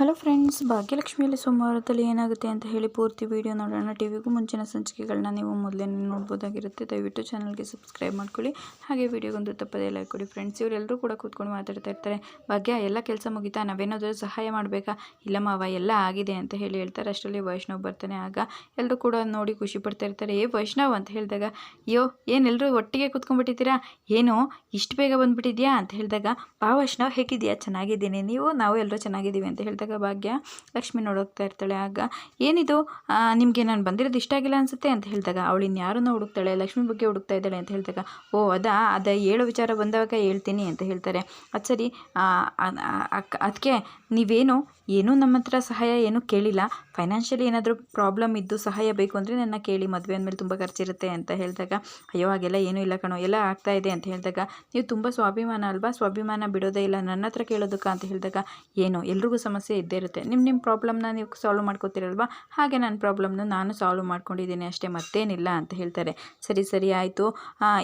Hello friends ಭಾಗ್ಯಲಕ್ಷ್ಮಿಯಲ್ಲಿ ಸೋಮವಾರದಲ್ಲಿ ಏನಾಗುತ್ತೆ ಅಂತ ಹೇಳಿ ಪೂರ್ತಿ ವಿಡಿಯೋ ನೋಡೋಣ. ಟಿವಿಗೂ ಮುಂಚಿನ ಸಂಚಿಕೆಗಳನ್ನ ನೀವು ಮೊದಲೇ ನೋಡ್ಬೋದಾಗಿರುತ್ತೆ. ದಯವಿಟ್ಟು ಚಾನಲ್ಗೆ ಸಬ್ಸ್ಕ್ರೈಬ್ ಮಾಡ್ಕೊಳ್ಳಿ. ಹಾಗೆ ವಿಡಿಯೋಗೊಂದು ತಪ್ಪದೇ ಲೈಕ್ ಕೊಡಿ ಫ್ರೆಂಡ್ಸ್ ಇವರೆಲ್ಲರೂ ಕೂಡ ಕೂತ್ಕೊಂಡು ಮಾತಾಡ್ತಾ ಇರ್ತಾರೆ. ಭಾಗ್ಯ, ಎಲ್ಲ ಕೆಲಸ ಮುಗಿತಾ? ನಾವೇನಾದರೂ ಸಹಾಯ ಮಾಡಬೇಕಾ? ಇಲ್ಲ ಮಾವ, ಎಲ್ಲ ಆಗಿದೆ ಅಂತ ಹೇಳಿ ಹೇಳ್ತಾರೆ. ಅಷ್ಟರಲ್ಲಿ ವೈಷ್ಣವ್ ಬರ್ತಾನೆ. ಆಗ ಎಲ್ಲರೂ ಕೂಡ ನೋಡಿ ಖುಷಿ ಪಡ್ತಾ ಇರ್ತಾರೆ. ಏ ವೈಷ್ಣವ್ ಅಂತ ಹೇಳಿದಾಗ, ಅಯ್ಯೋ ಏನೆಲ್ಲರೂ ಒಟ್ಟಿಗೆ ಕೂತ್ಕೊಂಡ್ಬಿಟ್ಟಿದ್ದೀರಾ? ಏನು, ಇಷ್ಟು ಬೇಗ ಬಂದುಬಿಟ್ಟಿದ್ಯಾ ಅಂತ ಹೇಳಿದಾಗ ಬಾ ವೈಷ್ಣವ್ ಹೇಗಿದೆಯಾ ಚೆನ್ನಾಗಿದ್ದೀನಿ. ನೀವು, ನಾವು ಎಲ್ಲರೂ ಚೆನ್ನಾಗಿದ್ದೀವಿ ಅಂತ ಹೇಳಿದಾಗ ಭಾಗ್ಯ ಲಕ್ಷ್ಮಿ ನೋಡೋಗ್ತಾ ಇರ್ತಾಳೆ. ಆಗ ಏನಿದು? ನಿಮಗೆ ನಾನು ಬಂದಿರೋದು ಇಷ್ಟ ಆಗಿಲ್ಲ ಅನಿಸುತ್ತೆ ಅಂತ ಹೇಳಿದಾಗ, ಅವಳು ಇನ್ಯಾರನ್ನೋ ಹುಡುಕ್ತಾಳೆ, ಲಕ್ಷ್ಮಿ ಬಗ್ಗೆ ಹುಡುಕ್ತಾ ಇದ್ದಾಳೆ ಅಂತ ಹೇಳಿದಾಗ, ಓ, ಅದಾ, ಅದ ಹೇಳೋ ವಿಚಾರ ಬಂದಾಗ ಹೇಳ್ತೀನಿ ಅಂತ ಹೇಳ್ತಾರೆ. ಅದು ಸರಿ ಅದಕ್ಕೆ ನೀವೇನು ಏನೂ ನಮ್ಮ ಹತ್ರ ಸಹಾಯ ಏನೂ ಕೇಳಿಲ್ಲ. ಫೈನಾನ್ಷಿಯಲಿ ಏನಾದರೂ ಪ್ರಾಬ್ಲಮ್ ಇದ್ದು ಸಹಾಯ ಬೇಕು ಅಂದರೆ ನನ್ನ ಕೇಳಿ ಮದುವೆ ಅಂದಮೇಲೆ ತುಂಬ ಖರ್ಚಿರುತ್ತೆ ಅಂತ ಹೇಳಿದಾಗ, ಅಯ್ಯೋ, ಹಾಗೆಲ್ಲ ಏನೂ ಇಲ್ಲ ಕಣೋ, ಎಲ್ಲ ಆಗ್ತಾ ಇದೆ ಅಂತ ಹೇಳಿದಾಗ, ನೀವು ತುಂಬ ಸ್ವಾಭಿಮಾನ ಅಲ್ವಾ? ಸ್ವಾಭಿಮಾನ ಬಿಡೋದೇ ಇಲ್ಲ, ನನ್ನ ಹತ್ರ ಕೇಳೋದಕ್ಕ? ಅಂತ ಹೇಳಿದಾಗ, ಏನು, ಎಲ್ರಿಗೂ ಸಮಸ್ಯೆ ಇದ್ದೇ ಇರುತ್ತೆ. ನಿಮ್ಮ ನಿಮ್ಮ ಪ್ರಾಬ್ಲಮ್ನ ನೀವು ಸಾಲ್ವ್ ಮಾಡ್ಕೋತೀರಲ್ವಾ? ಹಾಗೆ ನನ್ನ ಪ್ರಾಬ್ಲಮ್ನ ನಾನು ಸಾಲ್ವ್ ಮಾಡ್ಕೊಂಡಿದ್ದೀನಿ ಅಷ್ಟೇ, ಮತ್ತೇನಿಲ್ಲ ಅಂತ ಹೇಳ್ತಾರೆ. ಸರಿ ಸರಿ, ಆಯಿತು.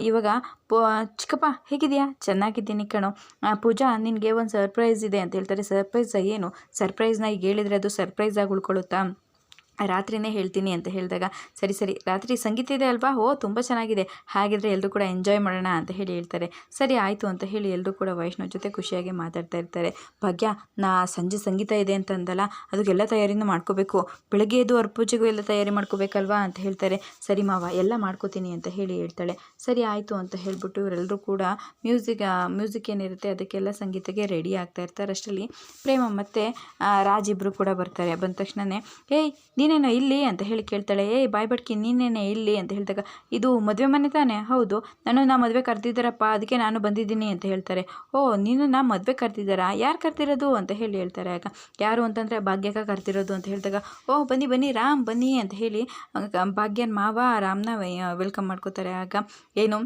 ಇವಾಗ ಪೋ ಚಿಕ್ಕಪ್ಪ, ಹೇಗಿದೆಯಾ? ಚೆನ್ನಾಗಿದ್ದೀನಿ ಕಣೋ. ಪೂಜಾ, ನಿನಗೆ ಒಂದು ಸರ್ಪ್ರೈಸ್ ಇದೆ ಅಂತ ಹೇಳ್ತಾರೆ. ಸರ್ಪ್ರೈಸ್ ಏನು? ಸರ್ಪ್ರೈಸ್ನ ಈಗ ಹೇಳಿದರೆ ಅದು ಸರ್ಪ್ರೈಸಾಗಿ ಉಳ್ಕೊಳ್ಳುತ್ತಾ? ರಾತ್ರಿನೇ ಹೇಳ್ತೀನಿ ಅಂತ ಹೇಳಿದಾಗ, ಸರಿ ಸರಿ, ರಾತ್ರಿ ಸಂಗೀತ ಇದೆ ಅಲ್ವಾ? ಓ, ತುಂಬ ಚೆನ್ನಾಗಿದೆ. ಹಾಗಿದ್ರೆ ಎಲ್ಲರೂ ಕೂಡ ಎಂಜಾಯ್ ಮಾಡೋಣ ಅಂತ ಹೇಳಿ ಹೇಳ್ತಾರೆ. ಸರಿ, ಆಯಿತು ಅಂತ ಹೇಳಿ ಎಲ್ಲರೂ ಕೂಡ ವೈಷ್ಣವ್ ಜೊತೆ ಖುಷಿಯಾಗಿ ಮಾತಾಡ್ತಾ ಇರ್ತಾರೆ. ಭಾಗ್ಯ, ನಾ ಸಂಜೆ ಸಂಗೀತ ಇದೆ ಅಂತ ಅಂದಲ್ಲ, ಅದಕ್ಕೆಲ್ಲ ತಯಾರಿನೂ ಮಾಡ್ಕೋಬೇಕು. ಬೆಳಗ್ಗೆ ಎದ್ದು ಅವ್ರ ಪೂಜೆಗೂ ಎಲ್ಲ ತಯಾರಿ ಮಾಡ್ಕೋಬೇಕಲ್ವಾ? ಅಂತ ಹೇಳ್ತಾರೆ. ಸರಿ ಮಾವ, ಎಲ್ಲ ಮಾಡ್ಕೋತೀನಿ ಅಂತ ಹೇಳಿ ಹೇಳ್ತಾಳೆ. ಸರಿ, ಆಯಿತು ಅಂತ ಹೇಳಿಬಿಟ್ಟು ಇವರೆಲ್ಲರೂ ಕೂಡ ಮ್ಯೂಸಿಕ್ ಮ್ಯೂಸಿಕ್ ಏನಿರುತ್ತೆ ಅದಕ್ಕೆಲ್ಲ ಸಂಗೀತಕ್ಕೆ ರೆಡಿ ಆಗ್ತಾ ಇರ್ತಾರೆ. ಅಷ್ಟರಲ್ಲಿ ಪ್ರೇಮ ಮತ್ತು ರಾಜ್ ಇಬ್ಬರು ಕೂಡ ಬರ್ತಾರೆ. ಬಂದ ತಕ್ಷಣವೇ ಏಯ್ ನೀನೇನೋ ಇಲ್ಲಿ ಅಂತ ಹೇಳಿ ಕೇಳ್ತಾಳೆ ಏ ಬಾಯ್ ಬಡ್ಕಿ ನೀನೇನೆ ಇಲ್ಲಿ? ಅಂತ ಹೇಳಿದಾಗ, ಇದು ಮದುವೆ ಮನೆ ತಾನೇ? ಹೌದು. ನಾನು ನಾ ಮದುವೆ ಕರೆದಿದ್ದಾರಪ್ಪ, ಅದಕ್ಕೆ ನಾನು ಬಂದಿದ್ದೀನಿ ಅಂತ ಹೇಳ್ತಾರೆ. ಓ, ನೀನು ನಾ ಮದುವೆ ಕರೆದಿದ್ದಾರಾ? ಯಾರು ಕರ್ತಿರೋದು ಅಂತ ಹೇಳಿ ಹೇಳ್ತಾರೆ. ಆಗ, ಯಾರು ಅಂತಂದರೆ ಭಾಗ್ಯಕ ಕರ್ತಿರೋದು ಅಂತ ಹೇಳಿದಾಗ, ಓ, ಬನ್ನಿ ಬನ್ನಿ, ರಾಮ್ ಬನ್ನಿ ಅಂತ ಹೇಳಿ ಭಾಗ್ಯನ ಮಾವ ರಾಮ್ನ ವೆಲ್ಕಮ್ ಮಾಡ್ಕೋತಾರೆ. ಆಗ, ಏನು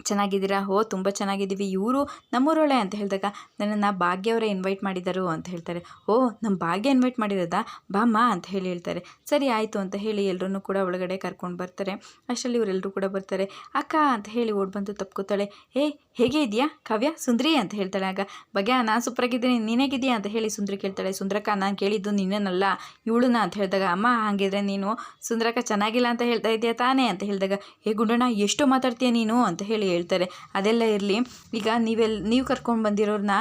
ಚೆನ್ನಾಗಿದ್ದೀರಾ? ಓ, ತುಂಬ ಚೆನ್ನಾಗಿದ್ದೀವಿ. ಇವರು ನಮ್ಮೂರೊಳೆ ಅಂತ ಹೇಳಿದಾಗ ನನ್ನನ್ನು ಭಾಗ್ಯವರೇ ಇನ್ವೈಟ್ ಮಾಡಿದರು ಅಂತ ಹೇಳ್ತಾರೆ. ಓ ನಮ್ಮ ಭಾಗ್ಯ ಇನ್ವೈಟ್ ಮಾಡಿರೋದಾ? ಬಾಮ್ಮ ಅಂತ ಹೇಳಿ ಹೇಳ್ತಾರೆ. ಸರಿ, ಆಯಿತು ಅಂತ ಹೇಳಿ ಎಲ್ಲರೂ ಕೂಡ ಒಳಗಡೆ ಕರ್ಕೊಂಡು ಬರ್ತಾರೆ. ಅಷ್ಟರಲ್ಲಿ ಇವರೆಲ್ಲರೂ ಕೂಡ ಬರ್ತಾರೆ. ಅಕ್ಕ ಅಂತ ಹೇಳಿ ಓಡ್ ಬಂದು ತಪ್ಕೋತಾಳೆ. ಏ, ಹೇಗೆ ಇದೆಯಾ? ಕಾವ್ಯ, ಸುಂದ್ರಿ ಅಂತ ಹೇಳ್ತಾಳೆ. ಆಗ, ಬಗೆ ನಾನು ಸೂಪರಾಗಿದ್ದೀನಿ ನೀನೇಗಿದೆಯಾ ಅಂತ ಹೇಳಿ ಸುಂದ್ರಿ ಕೇಳ್ತಾಳೆ. ಸುಂದ್ರಕ್ಕ, ನಾನು ಕೇಳಿದ್ದು ನಿನ್ನನ್ನಲ್ಲ, ಇವಳನ್ನ ಅಂತ ಹೇಳಿದಾಗ, ಅಮ್ಮ, ಹಾಗಿದ್ರೆ ನೀನು ಸುಂದ್ರಕ್ಕ ಚೆನ್ನಾಗಿಲ್ಲ ಅಂತ ಹೇಳ್ತಾ ಇದೆಯಾ ತಾನೇ ಅಂತ ಹೇಳಿದಾಗ ಹೇ ಗುಂಡಣ್ಣ, ಎಷ್ಟು ಮಾತಾಡ್ತೀಯ ನೀನು? ಅಂತ ಹೇಳಿ ಹೇಳ್ತಾರೆ. ಅದೆಲ್ಲ ಇರಲಿ. ಈಗ ನೀವೆಲ್ಲ ನೀವು ಕರ್ಕೊಂಡು ಬಂದಿರೋರನ್ನ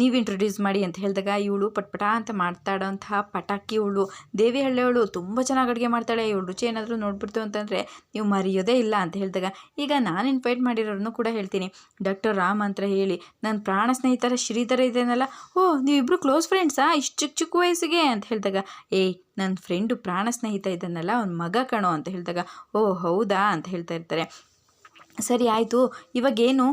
ನೀವು ಇಂಟ್ರೊಡ್ಯೂಸ್ ಮಾಡಿ ಅಂತ ಹೇಳಿದಾಗ ಇವಳು ಪಟ್ಪಟ ಅಂತ ಮಾಡ್ತಾಡೋಂತಹ ಪಟಾಕಿ ಇವಳು. ದೇವಿ ಹಳ್ಳಿಯವಳು ತುಂಬ ಚೆನ್ನಾಗಿ ಅಡುಗೆ ಮಾಡ್ತಾಳೆ. ಇವಳು ರುಚಿ ಏನಾದರೂ ನೋಡ್ಬಿಡ್ತು ಅಂತಂದರೆ ನೀವು ಮರೆಯೋದೇ ಇಲ್ಲ ಅಂತ ಹೇಳಿದಾಗ ಈಗ ನಾನು ಇನ್ವೈಟ್ ಮಾಡಿರೋರನ್ನು ಕೂಡ ಹೇಳ್ತೀನಿ. ಡಾಕ್ಟರ್ ರಾಮ್ ಅಂತ ಹೇಳಿ ನನ್ನ ಪ್ರಾಣ ಸ್ನೇಹಿತರ ಶ್ರೀಧರ ಇದೇನಲ್ಲ? ಓ ನೀವಿಬ್ಬರು ಕ್ಲೋಸ್ ಫ್ರೆಂಡ್ಸಾ ಇಷ್ಟು ಚಿಕ್ಕ ಚಿಕ್ಕ ವಯಸ್ಸಿಗೆ? ಅಂತ ಹೇಳಿದಾಗ ಏಯ್ ನನ್ನ ಫ್ರೆಂಡು ಪ್ರಾಣ ಸ್ನೇಹಿತ ಇದ್ದಾನಲ್ಲ, ಅವ್ನ ಮಗ ಕಣೋ ಅಂತ ಹೇಳಿದಾಗ, ಓ, ಹೌದಾ? ಅಂತ ಹೇಳ್ತಾ ಇರ್ತಾರೆ. ಸರಿ ಆಯಿತು ಇವಾಗೇನು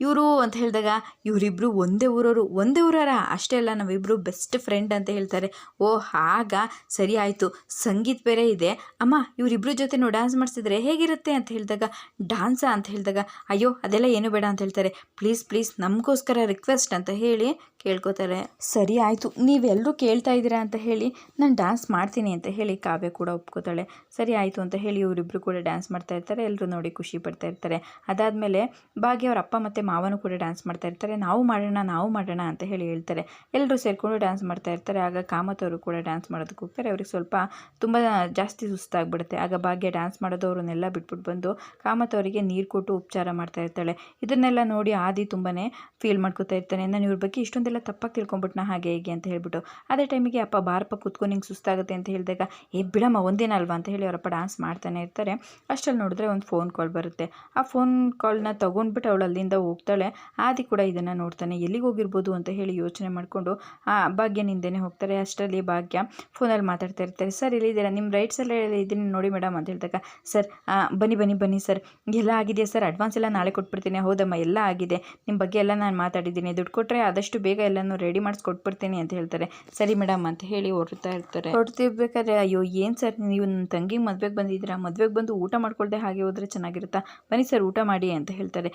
ಇವರು ಅಂತ ಹೇಳಿದಾಗ ಇವರಿಬ್ಬರು ಒಂದೇ ಊರವರು, ಒಂದೇ ಊರರ? ಅಷ್ಟೇ ಅಲ್ಲ ನಾವಿಬ್ಬರು ಬೆಸ್ಟ್ ಫ್ರೆಂಡ್ ಅಂತ ಹೇಳ್ತಾರೆ. ಓ ಆಗ ಸರಿ ಆಯಿತು. ಸಂಗೀತ ಬೇರೆ ಇದೆ. ಅಮ್ಮ ಇವರಿಬ್ಬರ ಜೊತೆನೂ ಡ್ಯಾನ್ಸ್ ಮಾಡಿಸಿದ್ರೆ ಹೇಗಿರುತ್ತೆ ಅಂತ ಹೇಳಿದಾಗ, ಡಾನ್ಸಾ ಅಂತ ಹೇಳಿದಾಗ, ಅಯ್ಯೋ, ಅದೆಲ್ಲ ಏನು ಬೇಡ ಅಂತ ಹೇಳ್ತಾರೆ. ಪ್ಲೀಸ್ ಪ್ಲೀಸ್, ನಮಗೋಸ್ಕರ ರಿಕ್ವೆಸ್ಟ್ ಅಂತ ಹೇಳಿ ಕೇಳ್ಕೊತಾರೆ. ಸರಿ ಆಯಿತು. ನೀವೆಲ್ಲರೂ ಕೇಳ್ತಾ ಇದ್ದೀರಾ ಅಂತ ಹೇಳಿ, ನಾನು ಡ್ಯಾನ್ಸ್ ಮಾಡ್ತೀನಿ ಅಂತ ಹೇಳಿ ಕಾವ್ಯ ಕೂಡ ಒಪ್ಕೋತಾಳೆ. ಸರಿ ಆಯಿತು ಅಂತ ಹೇಳಿ ಇವರಿಬ್ಬರು ಕೂಡ ಡ್ಯಾನ್ಸ್ ಮಾಡ್ತಾ ಇರ್ತಾರೆ. ಎಲ್ಲರೂ ನೋಡಿ ಖುಷಿ ಪಡ್ತಾ ಇರ್ತಾರೆ. ಅದಾದಮೇಲೆ, ಭಾಗ್ಯ ಅವರ ಅಪ್ಪ ಮತ್ತು ಮಾವನು ಕೂಡ ಡ್ಯಾನ್ಸ್ ಮಾಡ್ತಾ ಇರ್ತಾರೆ. ನಾವು ಮಾಡೋಣ ನಾವು ಮಾಡೋಣ ಅಂತ ಹೇಳಿ ಹೇಳ್ತಾರೆ. ಎಲ್ಲರೂ ಸೇರಿಕೊಂಡು ಡ್ಯಾನ್ಸ್ ಮಾಡ್ತಾ ಇರ್ತಾರೆ. ಆಗ ಕಾಮತ್ ಅವರು ಕೂಡ ಡ್ಯಾನ್ಸ್ ಮಾಡೋದಕ್ಕೆ ಹೋಗ್ತಾರೆ. ಅವ್ರಿಗೆ ಸ್ವಲ್ಪ ತುಂಬ ಜಾಸ್ತಿ ಸುಸ್ತಾಗ್ಬಿಡುತ್ತೆ. ಆಗ ಭಾಗ್ಯ ಡ್ಯಾನ್ಸ್ ಮಾಡೋದವ್ರನ್ನೆಲ್ಲ ಬಿಟ್ಬಿಟ್ಟು ಬಂದು ಕಾಮತ್ ಅವರಿಗೆ ನೀರು ಕೊಟ್ಟು ಉಪಚಾರ ಮಾಡ್ತಾ ಇರ್ತಾಳೆ. ಇದನ್ನೆಲ್ಲ ನೋಡಿ ಆದಿ ತುಂಬಾ ಫೀಲ್ ಮಾಡ್ಕೋತಾ ಇರ್ತಾನೆ. ನಾನು ಇವ್ರ ಬಗ್ಗೆ ಇಷ್ಟೊಂದೆಲ್ಲ ತಪ್ಪಾಗಿ ತಿಳ್ಕೊಂಬಿಟ್ನ ಹಾಗೆ ಹೇಗೆ ಅಂತ ಹೇಳ್ಬಿಟ್ಟು. ಅದೇ ಟೈಮಿಗೆ ಅಪ್ಪ ಬಾರಪ್ಪ ಕೂತ್ಕೊಂಡು ನಿಂಗೆ ಸುಸ್ತಾಗುತ್ತೆ ಅಂತ ಹೇಳಿದಾಗ, ಏ ಬಿಡಮ್ಮ, ಒಂದಿನ ಅಲ್ವಾ? ಅಂತ ಹೇಳಿ ಅವರಪ್ಪ ಡ್ಯಾನ್ಸ್ ಮಾಡ್ತಾನೆ ಇರ್ತಾರೆ. ಅಷ್ಟಲ್ಲಿ ನೋಡಿದ್ರೆ ಒಂದು ಫೋನ್ ಕಾಲ್ ಬರುತ್ತೆ. ಆ ಫೋನ್ ಕಾಲ್ನ ತೊಗೊಂಡ್ಬಿಟ್ಟು ಅವಳು ಅಲ್ಲಿಂದ ಹೋಗ್ತಾಳೆ. ಆದಿ ಕೂಡ ಇದನ್ನು ನೋಡ್ತಾನೆ. ಎಲ್ಲಿಗೆ ಹೋಗಿರ್ಬೋದು ಅಂತ ಹೇಳಿ ಯೋಚನೆ ಮಾಡಿಕೊಂಡು, ಆ ಭಾಗ್ಯ ಭಾಗ್ಯನಿಂದನೇ ಹೋಗ್ತಾರೆ. ಅಷ್ಟರಲ್ಲಿ ಭಾಗ್ಯ ಫೋನಲ್ಲಿ ಮಾತಾಡ್ತಾ ಇರ್ತಾರೆ. ಸರ್ ಇಲ್ಲಿದ್ದೀರಾ ನಿಮ್ಮ ರೈಟ್ಸ್ ಎಲ್ಲ ಇದನ್ನು ನೋಡಿ ಮೇಡಮ್ ಅಂತ ಹೇಳಿದಾಗ, ಸರ್ ಬನ್ನಿ ಬನ್ನಿ ಬನ್ನಿ, ಸರ್. ಎಲ್ಲ ಆಗಿದೆಯಾ ಸರ್. ಅಡ್ವಾನ್ಸ್ ಎಲ್ಲ ನಾಳೆ ಕೊಟ್ಬಿಡ್ತೀನಿ. ಹೌದಮ್ಮ, ಎಲ್ಲ ಆಗಿದೆ. ನಿಮ್ಮ ಬಗ್ಗೆ ಎಲ್ಲ ನಾನು ಮಾತಾಡಿದ್ದೀನಿ. ದುಡ್ಡು ಕೊಟ್ಟರೆ ಆದಷ್ಟು ಬೇಗ ಎಲ್ಲನೂ ರೆಡಿ ಮಾಡಿಸ್ಕೊಟ್ಬಿಡ್ತೀನಿ ಅಂತ ಹೇಳ್ತಾರೆ. ಸರಿ ಮೇಡಮ್ ಅಂತ ಹೇಳಿ ಹೊರಡ್ತಾ ಇರ್ತಾರೆ. ಹೊರಡ್ತಿರ್ಬೇಕಾದ್ರೆ, ಅಯ್ಯೋ, ಏನು ಸರ್? ನೀವು ನನ್ನ ತಂಗಿ ಮದುವೆಗೆ ಬಂದಿದ್ದೀರಾ? ಮದುವೆಗೆ ಬಂದು ಊಟ ಮಾಡ್ಕೊಳ್ದೆ ಹಾಗೆ ಹೋದರೆ ಚೆನ್ನಾಗಿರುತ್ತಾ? ಬನ್ನಿ, ಸರ್, ಊಟ ಮಾಡಿ ಅಂತ ಹೇಳ್ತಾರೆ.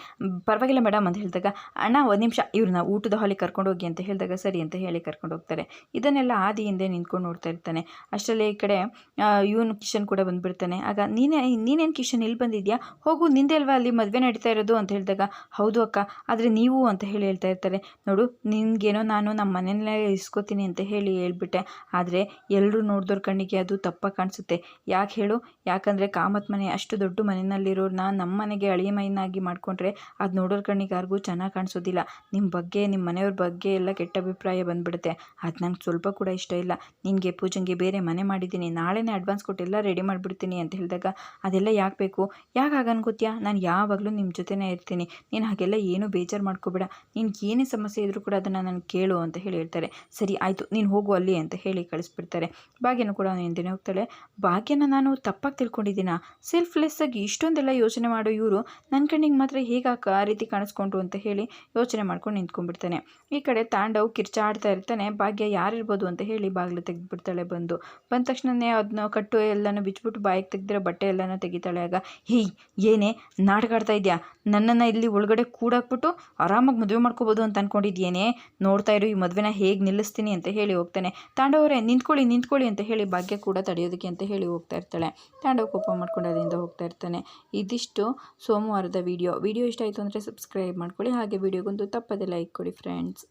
ಪರವಾಗಿಲ್ಲ ಮೇಡಮ್. ಮೇಡಮ್ ಅಂತ ಹೇಳಿದಾಗ, ಅಣ್ಣ, ಒಂದು ನಿಮಿಷ ಇವ್ರನ್ನ ಊಟದ ಹಾಲಿಗೆ ಕರ್ಕೊಂಡು ಹೋಗಿ ಅಂತ ಹೇಳಿದಾಗ ಸರಿ ಅಂತ ಹೇಳಿ ಕರ್ಕೊಂಡು ಹೋಗ್ತಾರೆ. ಇದನ್ನೆಲ್ಲ ಆದಿ ಹಿಂದೆ ನಿಂತ್ಕೊಂಡು ನೋಡ್ತಾ ಇರ್ತಾನೆ. ಅಷ್ಟರಲ್ಲಿ ಈ ಕಡೆ ಇವನು ಕಿಶನ್ ಕೂಡ ಬಂದುಬಿಡ್ತಾನೆ. ಆಗ, ನೀನೇ, ನೀನೇನು ಕಿಶನ್ ಇಲ್ಲಿ ಬಂದಿದ್ಯಾ? ಹೋಗು, ನಿಂದೆ ಅಲ್ವಾ ಅಲ್ಲಿ ಮದುವೆ ನಡೀತಾ ಇರೋದು? ಅಂತ ಹೇಳಿದಾಗ, ಹೌದು ಅಕ್ಕ, ಆದರೆ ನೀವು ಅಂತ ಹೇಳಿ ಹೇಳ್ತಾ ಇರ್ತಾರೆ. ನೋಡು, ನಿನಗೇನೋ ನಾನು ನಮ್ಮ ಮನೆಯಲ್ಲೇ ಇಸ್ಕೋತೀನಿ ಅಂತ ಹೇಳಿ ಹೇಳ್ಬಿಟ್ಟೆ. ಆದರೆ ಎಲ್ಲರೂ ನೋಡಿದವ್ರ ಕಣ್ಣಿಗೆ ಅದು ತಪ್ಪ ಕಾಣಿಸುತ್ತೆ. ಯಾಕೆ ಹೇಳು? ಯಾಕಂದರೆ ಕಾಮತ್ ಮನೆ ಅಷ್ಟು ದೊಡ್ಡ ಮನೆಯಲ್ಲಿರೋರನ್ನ ನಮ್ಮ ಮನೆಗೆ ಅಳಿಯ ಮೈನಾಗಿ ಮಾಡಿಕೊಂಡ್ರೆ ಅದು ನೋಡೋರ ಕಣ್ಣಿಗೆ ಯಾರಿಗೂ ಚೆನ್ನಾಗಿ ಕಾಣಿಸೋದಿಲ್ಲ. ನಿಮ್ಮ ಬಗ್ಗೆ ನಿಮ್ಮ ಮನೆಯವ್ರ ಬಗ್ಗೆ ಎಲ್ಲ ಕೆಟ್ಟ ಅಭಿಪ್ರಾಯ ಬಂದ್ಬಿಡುತ್ತೆ. ಅದು ನಂಗೆ ಸ್ವಲ್ಪ ಕೂಡ ಇಷ್ಟ ಇಲ್ಲ. ನಿನಗೆ ಪೂಜೆಗೆ ಬೇರೆ ಮನೆ ಮಾಡಿದ್ದೀನಿ. ನಾಳೆನೇ ಅಡ್ವಾನ್ಸ್ ಕೊಟ್ಟು ಎಲ್ಲ ರೆಡಿ ಮಾಡಿಬಿಡ್ತೀನಿ ಅಂತ ಹೇಳಿದಾಗ ಅದೆಲ್ಲ ಯಾಕೆ ಬೇಕು? ಯಾಕೆ ಅನ್ಕೋತೀಯ? ನಾನು ಯಾವಾಗಲೂ ನಿಮ್ಮ ಜೊತೆನೇ ಇರ್ತೀನಿ. ನೀನು ಹಾಗೆಲ್ಲ ಏನೂ ಬೇಜಾರು ಮಾಡ್ಕೋಬೇಡ. ನಿನ್ಗೆ ಏನೇ ಸಮಸ್ಯೆ ಇದ್ದರೂ ಕೂಡ ಅದನ್ನು ನಾನು ಕೇಳು ಅಂತ ಹೇಳಿ ಹೇಳ್ತಾರೆ. ಸರಿ, ಆಯಿತು. ನೀನು ಹೋಗು ಅಲ್ಲಿ ಅಂತ ಹೇಳಿ ಕಳಿಸ್ಬಿಡ್ತಾರೆ. ಭಾಗ್ಯನ ಕೂಡ ಅವನು ಹಿಂದೆನೇ ಹೋಗ್ತಾಳೆ. ಭಾಗ್ಯನ ನಾನು ತಪ್ಪಾಗಿ ತಿಳ್ಕೊಂಡಿದ್ದೀನ? ಸೆಲ್ಫ್ಲೆಸ್ ಆಗಿ ಇಷ್ಟೊಂದೆಲ್ಲ ಯೋಚನೆ ಮಾಡೋ ಇವರು ನನ್ನ ಕಣ್ಣಿಗೆ ಮಾತ್ರ ಹೇಗೆ ಆ ರೀತಿ ಕಾಣಿಸ್ಕೊಂಡ್ರು ಅಂತ ಹೇಳಿ ಯೋಚನೆ ಮಾಡ್ಕೊಂಡು ನಿಂತ್ಕೊಂಡ್ಬಿಡ್ತಾನೆ. ಈ ಕಡೆ ತಾಂಡವ್ ಕಿರ್ಚಾಡ್ತಾ ಇರ್ತಾನೆ, ಭಾಗ್ಯ ಯಾರಿರ್ಬೋದು ಅಂತ ಹೇಳಿ ಬಾಗಿಲು ತೆಗೆದ್ಬಿಡ್ತಾಳೆ ಬಂದು. ಬಂದ ತಕ್ಷಣನೇ ಅದನ್ನ ಕಟ್ಟು ಎಲ್ಲನೂ ಬಿಚ್ಬಿಟ್ಟು ಬಾಯಿಗೆ ತೆಗೆದಿರೋ ಬಟ್ಟೆ ಎಲ್ಲನೂ ತೆಗಿತಾಳೆ. ಆಗ ಹೇಯ್ ಏನೇ ನಾಟಕ ಆಡ್ತಾ ಇದೆಯಾ? ನನ್ನನ್ನು ಇಲ್ಲಿ ಒಳಗಡೆ ಕೂಡಾಕ್ಬಿಟ್ಟು ಆರಾಮಾಗಿ ಮದುವೆ ಮಾಡ್ಕೋಬೋದು ಅಂತ ಅಂದ್ಕೊಂಡಿದ್ಯೇನೆ ನೋಡ್ತಾ ಇರು, ಈ ಮದುವೆನ ಹೇಗೆ ನಿಲ್ಲಿಸ್ತೀನಿ ಅಂತ ಹೇಳಿ ಹೋಗ್ತಾನೆ. ತಾಂಡವರೇ, ನಿಂತ್ಕೊಳ್ಳಿ ನಿಂತ್ಕೊಳ್ಳಿ ಅಂತ ಹೇಳಿ ಭಾಗ್ಯ ಕೂಡ ತಡೆಯೋದಕ್ಕೆ ಅಂತ ಹೇಳಿ ಹೋಗ್ತಾ ಇರ್ತಾಳೆ. ತಾಂಡವ್ ಕೋಪ ಮಾಡ್ಕೊಂಡು ಅದರಿಂದ ಹೋಗ್ತಾ ಇರ್ತಾನೆ. ಇದಿಷ್ಟು ಸೋಮವಾರದ ವಿಡಿಯೋ. ವಿಡಿಯೋ ಇಷ್ಟ ಆಯಿತು ಅಂದರೆ ಸಬ್ಸ್ಕ್ರೈಬ್ ಮಾಡ್ಕೊಳ್ಳಿ ಹಾಗೆ ವಿಡಿಯೋಗೊಂದು ತಪ್ಪದೆ ಲೈಕ್ ಕೊಡಿ ಫ್ರೆಂಡ್ಸ್